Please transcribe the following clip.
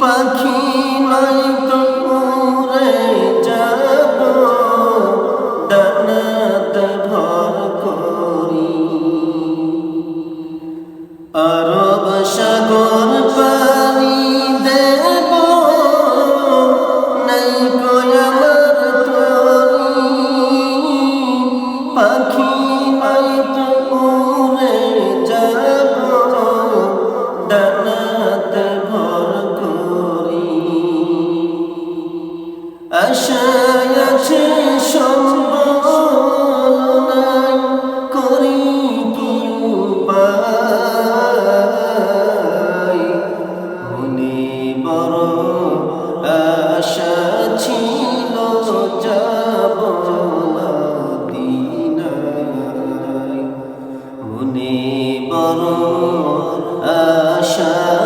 পাখি নাই তো উড়ে যাব ডানাত ভর করি। আরব সাগর পানি দেব, নাই আমার তরি। পাখি নাই তো আশায় আছে সম্বলনায় করি কি উপায় মনে বড় আশা ছিল যাব মনে বড় আশা